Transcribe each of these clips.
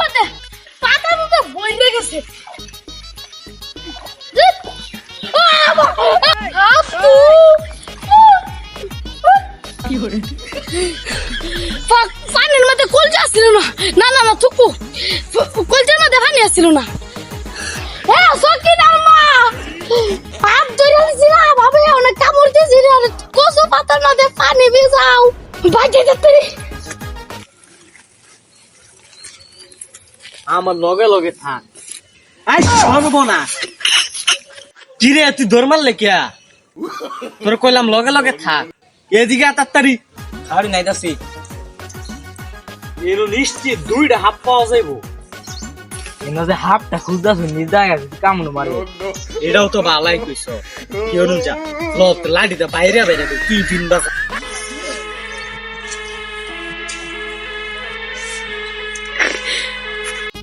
মধ্যে পাতা মতো বইলে গেছে। পানির মধ্যে কলজা আসছিল না। না না না থুকু। কলজার মধ্যে পানি আসছিল না। হ্যাঁ সকিনার মা হাত ধরে না ভাবে অনেক কামড় কচু পাতার মধ্যে পানি ভিজাও। বাজে যেতে আমার লগে লগে থাক। আই সর্বনা কি রে তুই দৌড় মারলে কিয়া? তোর কইলাম লগে লগে থাক। এদিকে তাড়াতাড়ি। খাওয়ারি নাইতাছি। এরও নিশ্চিত দুইটা হাফ পাওয়া যাইবো। এনে যে হাফটা নিজা গেছে কামড় মারে এটাও তো ভালাই কইছ। কেউ যা লোক লাঠিতে বাইরে বাইরে তুই দিন বাজা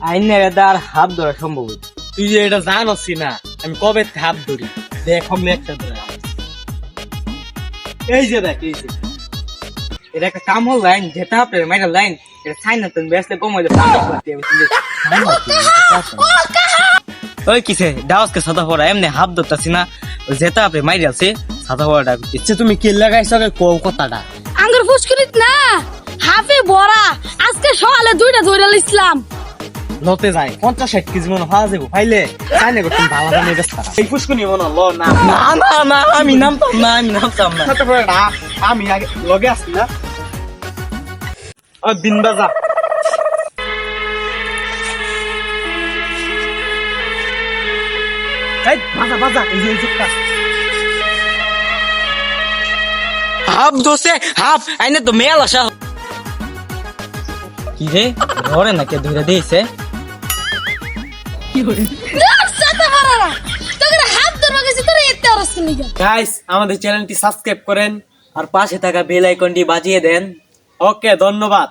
আইনে আর হাত ধরা সম্ভব তুই যে এটা জানছি না আমি কবে হাত ধরি? দেখ আমি একটা ধরে এই যে দেখ এই যে। এটা একটা কাম হল লাইন যেটা আপনার মাইরা লাইন এটা ছাই না তুমি আমি কিন্তু ওই কিসে ডাউসকে সাদা পড়া এমনি হাত ধরতাছি না যেটা আপনি মাইরে আছে সাদা পড়াটা ইচ্ছে তুমি কি লাগাইছ কও কথাটা? আঙ্গুর ফুসকুরিত না হাফে ভরা আজকে সকালে দুইটা ধরে ইসলাম লতে যায় পঞ্চাশ ষাট কেজি মনে হওয়া যাব পাইলে চাই না তুমি ভালো দামে বেচতা এই পুষ্কুনি মনে ল না। না না আমি নামতাম না আমি নামতাম না। আমি আগে লগে আসছি না। ও দিন বাজা বাজা বাজা এই যে এই যুগটা হাফ দোষে হাফ আইনে তো মেল আসা কি রে ঘরে না কে ধরে দিয়েছে? গাইস আমাদের চ্যানেলটি সাবস্ক্রাইব করেন আর পাশে থাকা বেল আইকনটি বাজিয়ে দেন। ওকে ধন্যবাদ।